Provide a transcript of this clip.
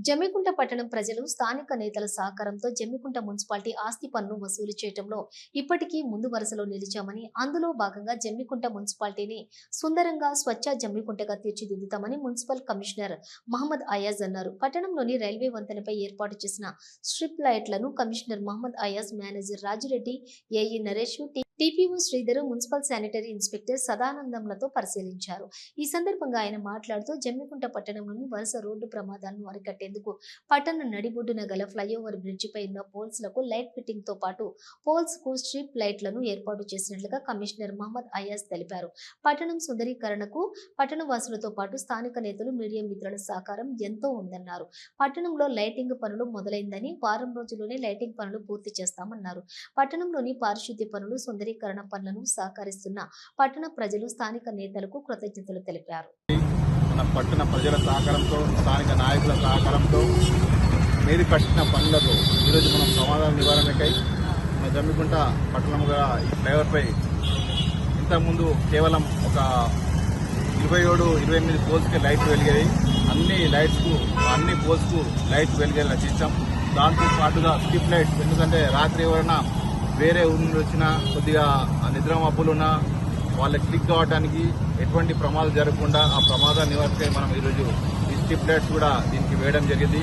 జమ్మికుంట పట్టణం ప్రజలు స్థానిక నేతల సహకారంతో జమ్మికుంట మున్సిపాలిటీ ఆస్తి పన్ను వసూలు చేయడంలో ఇప్పటికీ ముందు వరుసలో నిలిచామని అందులో భాగంగా జమ్మికుంట మున్సిపాలిటీని సుందరంగా స్వచ్ఛ జమ్మికుంటగా తీర్చిదిద్దుతామని మున్సిపల్ కమిషనర్ మహమ్మద్ అయాజ్ అన్నారు. పట్టణంలోని రైల్వే వంతెనపై ఏర్పాటు చేసిన స్ట్రిప్ లైట్లను commissioner Mohammed Ayaz manager Rajireddy AE Naresh T- TPO Sridhar municipal sanitary inspector సదానందంలతో పరిశీలించారు. ఈ సందర్భంగా ఆయన మాట్లాడుతూ జమ్మికుంట పట్టణంలోని వరుస రోడ్డు ప్రమాదాలను అరికట్టేందుకు పట్టణ నడిబొడ్డున గల ఫ్లైఓవర్ బ్రిడ్జిపై ఉన్న పోల్స్లకు లైట్ ఫిట్టింగ్తో పాటు పోల్స్కు స్ట్రిప్ లైట్లను ఏర్పాటు చేసినట్లుగా కమిషనర్ మహమ్మద్ అయాజ్ తెలిపారు. పట్టణం సుందరీకరణకు పట్టణ వాసులతో పాటు స్థానిక నేతలు మీడియా మిత్రుల సహకారం ఎంతో ఉందన్నారు. పట్టణంలో లైటింగ్ పనులు మొదలైందని వారం రోజుల్లోనే లైటింగ్ పనులు పూర్తి చేస్తామన్నారు. పట్టణంలోని పారిశుద్ధ్య పనులు సుందరీకరణ పనులను సహకరిస్తున్న పట్టణ ప్రజలు స్థానిక నేతలకు కృతజ్ఞతలు తెలిపారు. మన పట్టణ ప్రజల సహకారంతో స్థానిక నాయకుల సహకారంతో మేలు కట్టిన పనులకు ఈరోజు మనం ప్రమాదాల నివారణకై మన జమ్మికుంట పట్టణంగా ఈ ఫ్లైఓవర్పై ఇంతకుముందు కేవలం ఒక ఇరవై ఏడు ఇరవై ఎనిమిది పోల్స్కి లైట్ వెలిగాయి. అన్ని లైట్స్కు అన్ని పోల్స్కు లైట్ వెలిగే చేసాం దాంతో పాటుగా స్ట్రిప్ లైట్స్ ఎందుకంటే రాత్రి ఎవరైనా వేరే ఊరి నుండి వచ్చినా కొద్దిగా నిద్ర మబ్బులున్నా వాళ్ళకి క్లిక్ కావడానికి ఎటువంటి ప్రమాదం జరగకుండా ఆ ప్రమాద నివారణకై మనం ఈరోజు ఈ స్ట్రిప్ కూడా దీనికి వేయడం జరిగింది.